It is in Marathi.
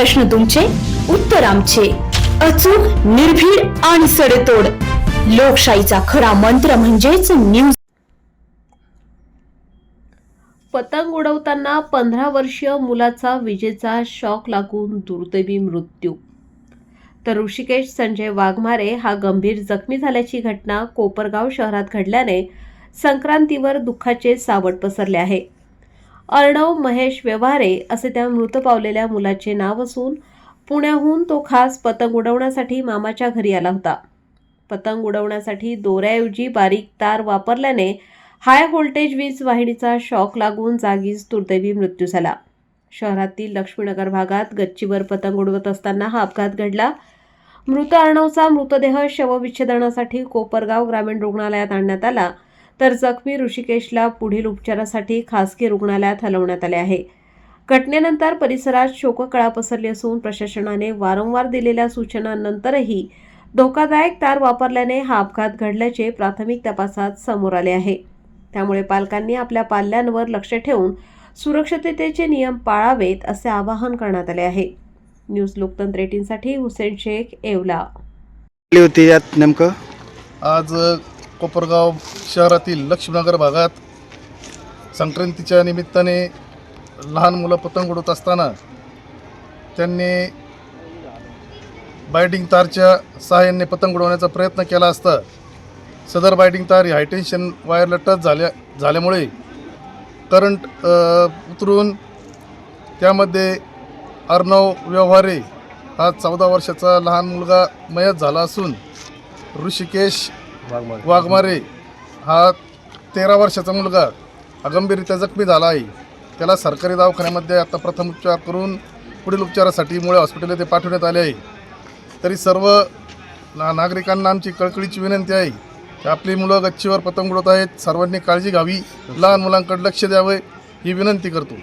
प्रश्न तुमचे उत्तर आमचे. अचूक निर्भीड आणि सडेतोड. लोकशाहीचा खरा मंत्र म्हणजेच न्यूज पतंग उडवताना पंधरा वर्षीय मुलाचा विजेचा शॉक लागून दुर्दैवी मृत्यू. तर ऋषिकेश संजय वाघमारे हा गंभीर जखमी झाल्याची घटना कोपरगाव शहरात घडल्याने संक्रांतीवर दुःखाचे सावट पसरले आहे. अर्णव महेश व्यवहारे असे त्या मृत पावलेल्या मुलाचे नाव असून पुण्याहून तो खास पतंग उडवण्यासाठी मामाच्या घरी आला होता. पतंग उडवण्यासाठी दोऱ्याऐवजी बारीक तार वापरल्याने हाय व्होल्टेज वीज वाहिनीचा शॉक लागून जागीच दुर्दैवी मृत्यू झाला. शहरातील लक्ष्मीनगर भागात गच्चीवर पतंग उडवत असताना हा अपघात घडला. मृत अर्णवचा मृतदेह शवविच्छेदनासाठी कोपरगाव ग्रामीण रुग्णालयात आणण्यात आला. तर जखमी ऋषिकेशला पुढील उपचारासाठी खासगी रुग्णालयात हलवण्यात आले आहे. घटनेनंतर परिसरात शोककळा पसरली असून प्रशासनाने वारंवार दिलेल्या सूचनांनंतरही धोकादायक तार वापरल्याने हा अपघात घडल्याचे प्राथमिक तपासात समोर आले आहे. त्यामुळे पालकांनी आपल्या पाल्यांवर लक्ष ठेवून सुरक्षिततेचे नियम पाळावेत असे आवाहन करण्यात आले आहे. न्यूज लोकतंत्र एटीनसाठी हुसेन शेख येवला. आली होती यात नेमकं? आज कोपरगाव शहरातील लक्ष्मीनगर भागात संक्रांतीच्या निमित्ताने लहान मुलं पतंग उडवत असताना त्यांनी बायडिंग तारच्या सहाय्याने पतंग उडवण्याचा प्रयत्न केला असता सदर बायडिंग तार ही हायटेन्शन वायरला टच झाल्या झाल्यामुळे करंट उतरून त्यामध्ये अर्णव व्यवहारे हा चौदा वर्षाचा लहान मुलगा मयत झाला असून ऋषिकेश वाघमारे. हा तेरा वर्षाचा मुलगा हा गंभीररित्या जखमी झाला आहे. त्याला सरकारी दवाखान्यामध्ये आता प्रथम उपचार करून पुढील उपचारासाठी मुळे हॉस्पिटल येथे पाठवण्यात आले आहे. तरी सर्व ना नागरिकांना आमची कळकळीची विनंती आहे की आपली मुलं गच्चीवर पतंग उडवत आहेत. सर्वांनी काळजी घ्यावी. लहान मुलांकडे लक्ष द्यावे ही विनंती करतो.